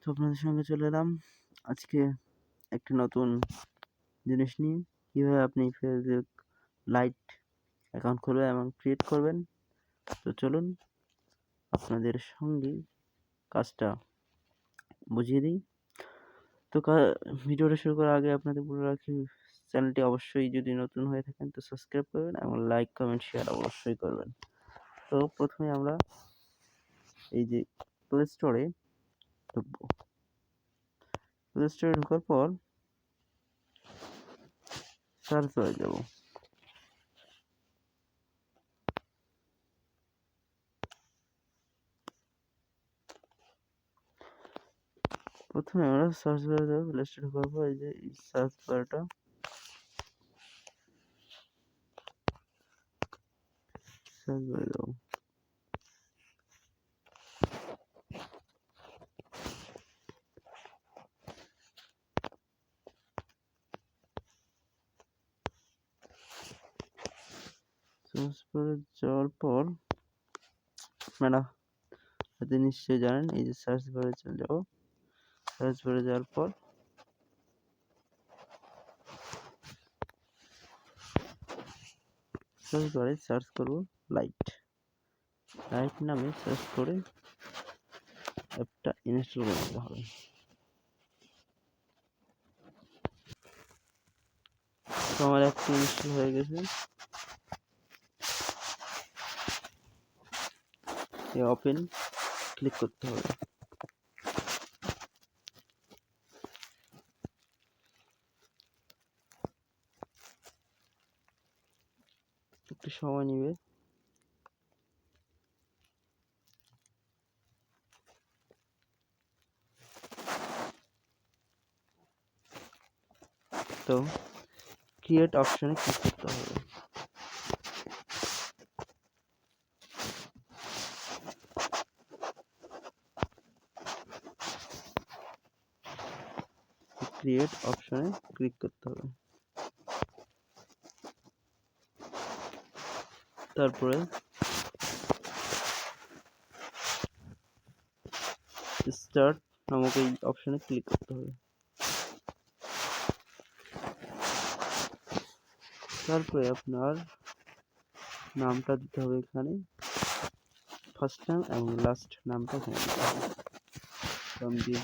তো আপনাদের সঙ্গে চলে এলাম। আজকে একটা নতুন জিনিস নিয়ে। কীভাবে আপনি ফেসবুক লাইট অ্যাকাউন্ট খুলবেন এবং ক্রিয়েট করবেন? তো চলুন আপনাদের সঙ্গে কাজটা বুঝিয়ে দিই। তো ভিডিওটা শুরু করার আগে আপনাদের বলে রাখি, চ্যানেলটি অবশ্যই যদি নতুন হয়ে থাকেন তো সাবস্ক্রাইব করবেন এবং লাইক কমেন্ট শেয়ার অবশ্যই করবেন। তো প্রথমে আমরা এই যে প্লে স্টোরে ঢুকবো প্লে স্টোরে ঢোকার পর সার্চ হয়ে যাব। প্রথমে আমরা সার্চ বারে যাব। প্লে স্টোরে ঢোকার পর এই যে সার্চ বারটা সার্চ বারে যাব। বারে যাওয়ার পর আপনারা হয়তো নিশ্চয়ই জানেন, এই যে সার্চ বারে চলে যাব। সার্চ বারে যাওয়ার পর সার্চ বারে সার্চ করব লাইট লাইট নামে সার্চ করে অ্যাপটা ইনস্টল করে নিতে হবে। আমার অ্যাপটি ইনস্টল হয়ে গেছে। ওপেন ক্লিক করতে হবে। একটু সময় নেবে। তো ক্রিয়েট অপশনে ক্লিক করতে হবে। ক্রিয়েট অপশনে ক্লিক করতে হবে। তারপরে স্টার্ট নামক এই অপশনে ক্লিক করতে হবে। তারপরে আপনার নামটা দিতে হবে এখানে। ফার্স্ট নাম এবং লাস্ট নামটা এখানে দিতে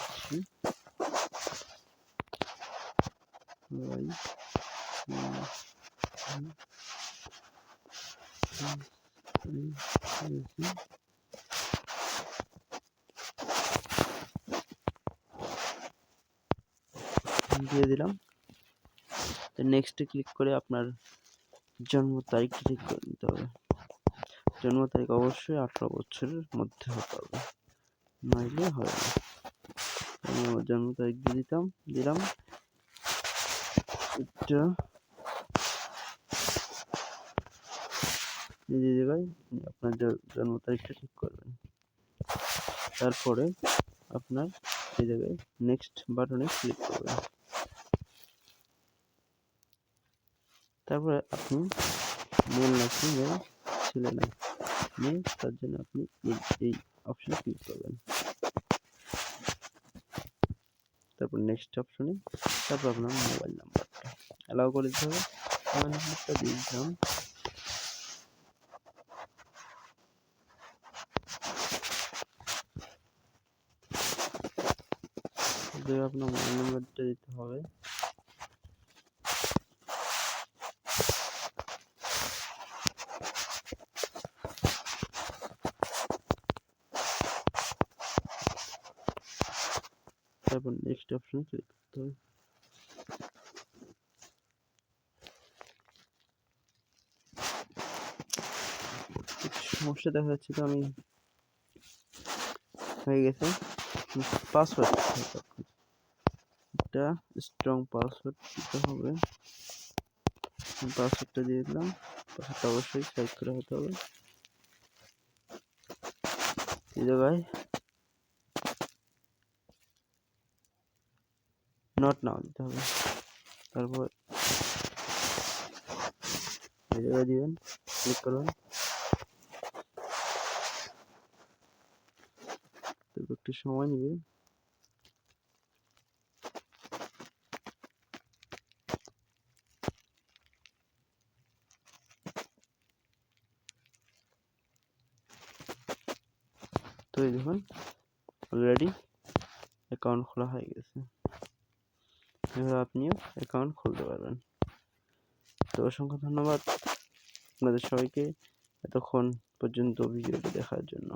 দিয়ে দিলাম। নেক্সটে ক্লিক করে আপনার জন্ম তারিখ ঠিক করে নিতে হবে। জন্ম তারিখ অবশ্যই আঠারো বছরের মধ্যে হতে হবে। নইলে হবে আমি জন্ম তারিখ দিয়ে দিতাম, দিলাম। এটা এই জায়গায় আপনার জন্ম তারিখটা ঠিক করবেন। তারপরে আপনার এই জায়গায় নেক্সট বাটনে ক্লিক করবেন। তারপরে আপনি মেল না ফিমেল ছেলে না মেয়ে তার জন্য আপনি এই অপশনে ক্লিক করবেন। তারপর নেক্সট অপশনে তারপর আপনার মোবাইল নাম্বারটা অ্যালাউ করে দিতে হবে। মোবাইল নাম্বারটা দিয়ে আপনার মোবাইল নাম্বারটা দিতে হবে। তারপর নেক্সট অপশন ক্লিক করতে হবে। সমস্যা দেখা যাচ্ছে তো আমি হয়ে গেছে। পাসওয়ার্ড একটা স্ট্রং পাসওয়ার্ড দিতে হবে। পাসওয়ার্ডটা দিয়ে দিলাম। পাসওয়ার্ডটা অবশ্যই সাইজ করে হতে হবে। জায়গায় নট নাও দিতে হবে। তারপর দিবেন। ক্লিক করবেন একটু সময় নেবে তো এই দেখুন অলরেডি অ্যাকাউন্ট খোলা হয়ে গেছে। এভাবে আপনিও অ্যাকাউন্ট খুলতে পারবেন। তো অসংখ্য ধন্যবাদ আপনাদের সবাইকে এতক্ষণ পর্যন্ত ভিডিওটি দেখার জন্য।